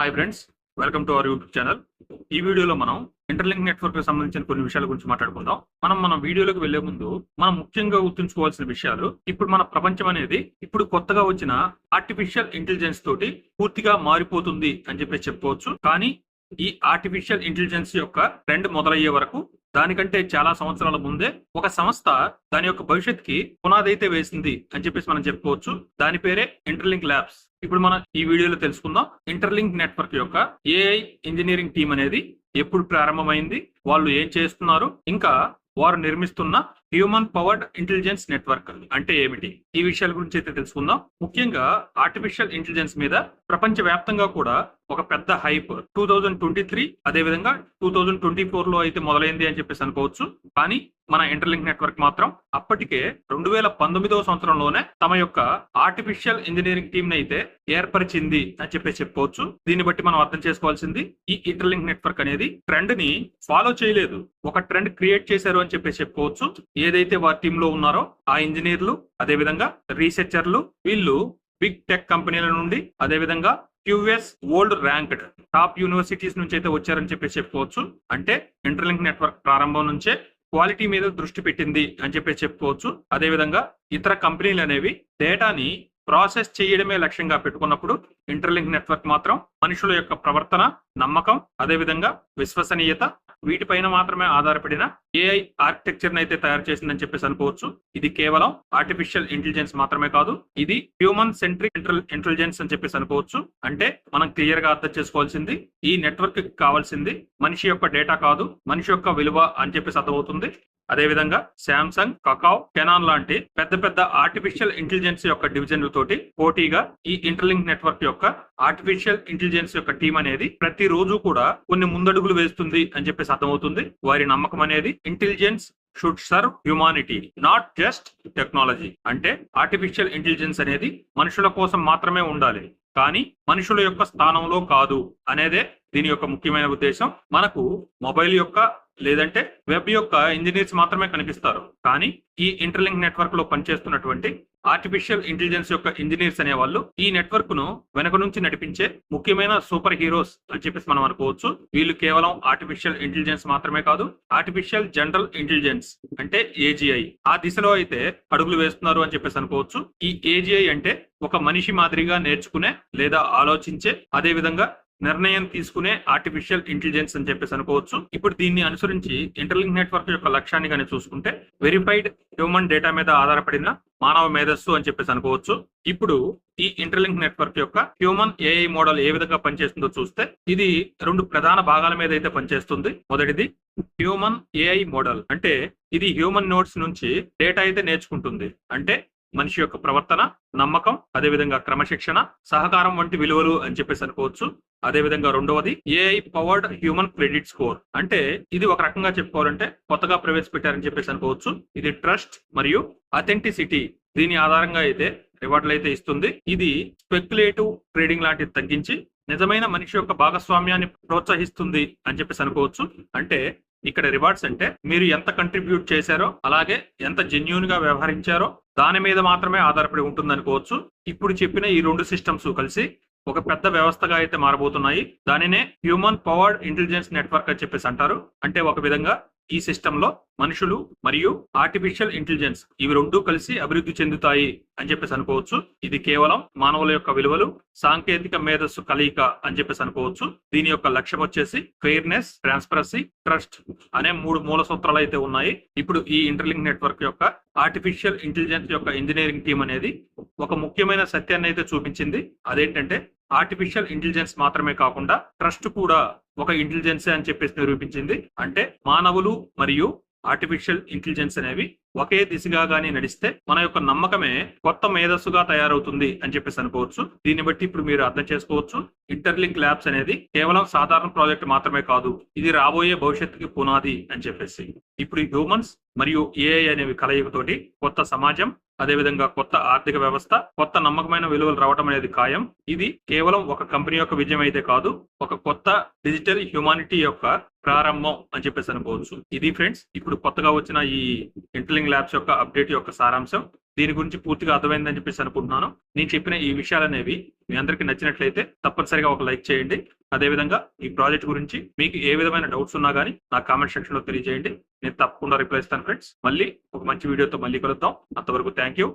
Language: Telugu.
Hi friends welcome to our YouTube channel ఈ వీడియోలో మనం ఇంటర్లింక్ నెట్వర్క్కి సంబంధించిన కొన్ని విషయాల గురించి మాట్లాడుకుందాం. మనం మన వీడియోలోకి వెళ్ళే ముందు మనం ముఖ్యంగా గుర్తుంచుకోవాల్సిన విషయాలు ఇప్పుడు మన ప్రపంచం అనేది ఇప్పుడు కొత్తగా వచ్చిన ఆర్టిఫిషియల్ ఇంటెలిజెన్స్ తోటి పూర్తిగా మారిపోతుంది అని చెప్పేసి చెప్పుకోవచ్చు. కానీ ఈ ఆర్టిఫిషియల్ ఇంటెలిజెన్స్ యొక్క ట్రెండ్ మొదలయ్యే వరకు దానికంటే చాలా సంవత్సరాల ముందే ఒక సంస్థ దాని యొక్క భవిష్యత్తుకి పునాది అయితే వేసింది అని చెప్పేసి మనం చెప్పుకోవచ్చు. దాని పేరే ఇంటర్లింక్ ల్యాబ్స్ ఇప్పుడు మనం ఈ వీడియోలో తెలుసుకుందాం. ఇంటర్లింక్ నెట్వర్క్ యొక్క ఏఐ ఇంజనీరింగ్ టీం అనేది ఎప్పుడు ప్రారంభమైంది? వాళ్ళు ఏం చేస్తున్నారు? ఇంకా వారు నిర్మిస్తున్న హ్యూమన్ పవర్డ్ ఇంటెలిజెన్స్ నెట్వర్క్ అంటే ఏమిటి? ఈ విషయాల గురించి అయితే తెలుసుకుందాం. ముఖ్యంగా ఆర్టిఫిషియల్ ఇంటెలిజెన్స్ మీద ప్రపంచ వ్యాప్తంగా కూడా ఒక పెద్ద hype. Two thousand twenty three అదే విధంగా టూ థౌజండ్ ట్వంటీ ఫోర్లో అయితే మొదలైంది అని చెప్పేసి అనుకోవచ్చు. కానీ మన ఇంటర్లింక్ నెట్వర్క్ మాత్రం అప్పటికే రెండు వేల పంతొమ్మిదవ సంవత్సరంలోనే తమ యొక్క ఆర్టిఫిషియల్ ఇంజనీరింగ్ టీమ్ని అయితే ఏర్పరిచింది అని చెప్పేసి చెప్పుకోవచ్చు. దీన్ని బట్టి మనం అర్థం చేసుకోవాల్సింది ఈ ఇంటర్లింక్ నెట్వర్క్ అనేది ట్రెండ్ని ఫాలో చేయలేదు. ఒక ట్రెండ్ క్రియేట్ చేశారు అని చెప్పేసి చెప్పుకోవచ్చు. ఏదైతే వారి టీమ్లో ఉన్నారో ఆ ఇంజనీర్లు అదే విధంగా రీసెర్చర్లు వీళ్ళు బిగ్ టెక్ కంపెనీల నుండి అదే విధంగా QS world ranked top universities నుంచి అయితే వచ్చారని చెప్పేసి చెప్పుకోవచ్చు. అంటే ఇంటర్లింక్ నెట్వర్క్ ప్రారంభం నుంచే క్వాలిటీ మీద దృష్టి పెట్టింది అని చెప్పేసి చెప్పుకోవచ్చు. అదే విధంగా ఇతర కంపెనీలు అనేవి డేటాని ప్రాసెస్ చేయడమే లక్ష్యంగా పెట్టుకున్నప్పుడు ఇంటర్లింక్ నెట్వర్క్ మాత్రం మనుషుల యొక్క ప్రవర్తన నమ్మకం అదే విధంగా విశ్వసనీయత వీటిపైన మాత్రమే ఆధారపడిన ఏఐ ఆర్కిటెక్చర్ అయితే తయారు చేసిందని చెప్పేసి అనుకోవచ్చు. ఇది కేవలం ఆర్టిఫిషియల్ ఇంటెలిజెన్స్ మాత్రమే కాదు ఇది హ్యూమన్ సెంట్రిక్ ఇంటెలిజెన్స్ అని చెప్పేసి అనుకోవచ్చు. అంటే మనం క్లియర్గా అర్థం చేసుకోవాల్సింది ఈ నెట్వర్క్కి కావాల్సింది మనిషి యొక్క డేటా కాదు మనిషి యొక్క విలువ అని చెప్పేసి అర్థమవుతుంది. అదేవిధంగా శాంసంగ్ కకావ్ కెనాన్ లాంటి పెద్ద పెద్ద ఆర్టిఫిషియల్ ఇంటెలిజెన్స్ యొక్క డివిజన్ల తోటి పోటీగా ఈ ఇంటర్లింక్ నెట్వర్క్ యొక్క ఆర్టిఫిషియల్ ఇంటెలిజెన్స్ యొక్క టీం అనేది ప్రతి రోజు కూడా కొన్ని ముందడుగులు వేస్తుంది అని చెప్పేసి అర్థమవుతుంది. వారి నమ్మకం అనేది intelligence should serve humanity not just technology అంటే ఆర్టిఫిషియల్ ఇంటెలిజెన్స్ అనేది మనుషుల కోసం మాత్రమే ఉండాలి కానీ మనుషుల యొక్క స్థానంలో కాదు అనేదే దీని యొక్క ముఖ్యమైన ఉద్దేశం. మనకు మొబైల్ యొక్క లేదంటే వెబ్ యొక్క ఇంజనీర్స్ మాత్రమే కనిపిస్తారు. కానీ ఈ ఇంటర్లింక్ నెట్వర్క్లో పనిచేస్తున్నటువంటి ఆర్టిఫిషియల్ ఇంటెలిజెన్స్ యొక్క ఇంజనీర్స్ అనే వాళ్ళు ఈ నెట్వర్క్ను వెనక నుంచి నడిపించే ముఖ్యమైన సూపర్ హీరోస్ అని చెప్పేసి మనం అనుకోవచ్చు. వీళ్ళు కేవలం ఆర్టిఫిషియల్ ఇంటెలిజెన్స్ మాత్రమే కాదు ఆర్టిఫిషియల్ జనరల్ ఇంటెలిజెన్స్ అంటే ఏజీఐ ఆ దిశలో అయితే అడుగులు వేస్తున్నారు అని చెప్పేసి అనుకోవచ్చు. ఈ ఏజీఐ అంటే ఒక మనిషి మాదిరిగా నేర్చుకునే లేదా ఆలోచించే అదే విధంగా నిర్ణయం తీసుకునే ఆర్టిఫిషియల్ ఇంటెలిజెన్స్ అని చెప్పేసి అనుకోవచ్చు. ఇప్పుడు దీన్ని అనుసరించి ఇంటర్లింక్ నెట్వర్క్ యొక్క లక్ష్యాన్ని కానీ చూసుకుంటే వెరిఫైడ్ హ్యూమన్ డేటా మీద ఆధారపడిన మానవ మేధస్సు అని చెప్పేసి అనుకోవచ్చు. ఇప్పుడు ఈ ఇంటర్లింక్ నెట్వర్క్ యొక్క హ్యూమన్ ఏఐ మోడల్ ఏ విధంగా పనిచేస్తుందో చూస్తే ఇది రెండు ప్రధాన భాగాల మీద అయితే పనిచేస్తుంది. మొదటిది హ్యూమన్ ఏఐ మోడల్ అంటే ఇది హ్యూమన్ నోట్స్ నుంచి డేటా అయితే నేర్చుకుంటుంది. అంటే మనిషి యొక్క ప్రవర్తన నమ్మకం అదే విధంగా క్రమశిక్షణ సహకారం వంటి విలువలు అని చెప్పేసి అనుకోవచ్చు. అదే విధంగా రెండవది AI powered human credit score అంటే ఇది ఒక రకంగా చెప్పుకోవాలంటే కొత్తగా ప్రవేశపెట్టారని చెప్పేసి అనుకోవచ్చు. ఇది ట్రస్ట్ మరియు అథెంటిసిటీ దీని ఆధారంగా అయితే రివార్డులు అయితే ఇస్తుంది. ఇది స్పెక్యులేటివ్ ట్రేడింగ్ లాంటిది తగ్గించి నిజమైన మనిషి యొక్క భాగస్వామ్యాన్ని ప్రోత్సహిస్తుంది అని చెప్పేసి అనుకోవచ్చు. అంటే ఇక్కడ రివార్డ్స్ అంటే మీరు ఎంత కంట్రిబ్యూట్ చేశారో అలాగే ఎంత జెన్యున్గా వ్యవహరించారో దాని మీద మాత్రమే ఆధారపడి ఉంటుందనుకోవచ్చు. ఇప్పుడు చెప్పిన ఈ రెండు సిస్టమ్స్ కలిసి ఒక పెద్ద వ్యవస్థగా అయితే మారబోతున్నాయి. దానినే హ్యూమన్ పవర్డ్ ఇంటెలిజెన్స్ నెట్వర్క్ అని చెప్పేసి అంటారు. అంటే ఒక విధంగా ఈ సిస్టమ్లో మనుషులు మరియు ఆర్టిఫిషియల్ ఇంటెలిజెన్స్ ఇవి రెండు కలిసి అభివృద్ధి చెందుతాయి అని చెప్పేసి అనుకోవచ్చు. ఇది కేవలం మానవుల యొక్క విలువలు సాంకేతిక మేధస్సు కలయిక అని చెప్పేసి అనుకోవచ్చు. దీని యొక్క లక్ష్యం వచ్చేసి ఫెయిర్నెస్ ట్రాన్స్పరసీ ట్రస్ట్ అనే మూడు మూల సూత్రాలు అయితే ఉన్నాయి. ఇప్పుడు ఈ ఇంటర్లింక్ నెట్వర్క్ యొక్క ఆర్టిఫిషియల్ ఇంటెలిజెన్స్ యొక్క ఇంజనీరింగ్ టీం అనేది ఒక ముఖ్యమైన సత్యాన్ని అయితే చూపించింది. అదేంటంటే ఆర్టిఫిషియల్ ఇంటెలిజెన్స్ మాత్రమే కాకుండా ట్రస్ట్ కూడా ఒక ఇంటెలిజెన్స్ అని చెప్పేసి నిరూపించింది. అంటే మానవులు మరియు ఆర్టిఫిషియల్ ఇంటెలిజెన్స్ అనేవి ఒకే దిశగా గానీ నడిస్తే మన యొక్క నమ్మకమే కొత్త మేధస్సుగా తయారవుతుంది అని చెప్పేసి అనుకోవచ్చు. దీన్ని బట్టి ఇప్పుడు మీరు అర్థం చేసుకోవచ్చు. ఇంటర్లింక్ ల్యాబ్స్ అనేది కేవలం సాధారణ ప్రాజెక్ట్ మాత్రమే కాదు. ఇది రాబోయే భవిష్యత్తుకి పునాది అని చెప్పేసి. ఇప్పుడు హ్యూమన్స్ మరియు ఏఐ అనేవి కలయికతోటి కొత్త సమాజం అదేవిధంగా కొత్త ఆర్థిక వ్యవస్థ కొత్త నమ్మకమైన విలువలు రావడం అనేది ఖాయం. ఇది కేవలం ఒక కంపెనీ యొక్క విజయం అయితే కాదు ఒక కొత్త డిజిటల్ హ్యుమానిటీ యొక్క ప్రారంభం అని చెప్పేసి అనుకోవచ్చు. ఇది ఫ్రెండ్స్ ఇప్పుడు కొత్తగా వచ్చిన ఈ ఇంటర్లింగ్ ల్యాబ్స్ యొక్క అప్డేట్ యొక్క సారాంశం. దీని గురించి పూర్తిగా అర్థమైందని చెప్పేసి అనుకుంటున్నాను. నేను చెప్పిన ఈ విషయాలు అనేవి మీ అందరికీ నచ్చినట్లయితే తప్పనిసరిగా ఒక లైక్ చేయండి. అదేవిధంగా ఈ ప్రాజెక్ట్ గురించి మీకు ఏ విధమైన డౌట్స్ ఉన్నా కానీ నా కామెంట్ సెక్షన్లో తెలియజేయండి. నేను తప్పకుండా రిప్లై ఇస్తాను ఫ్రెండ్స్. మళ్ళీ ఒక మంచి వీడియోతో మళ్ళీ కలుద్దాం. అంతవరకు థ్యాంక్ యూ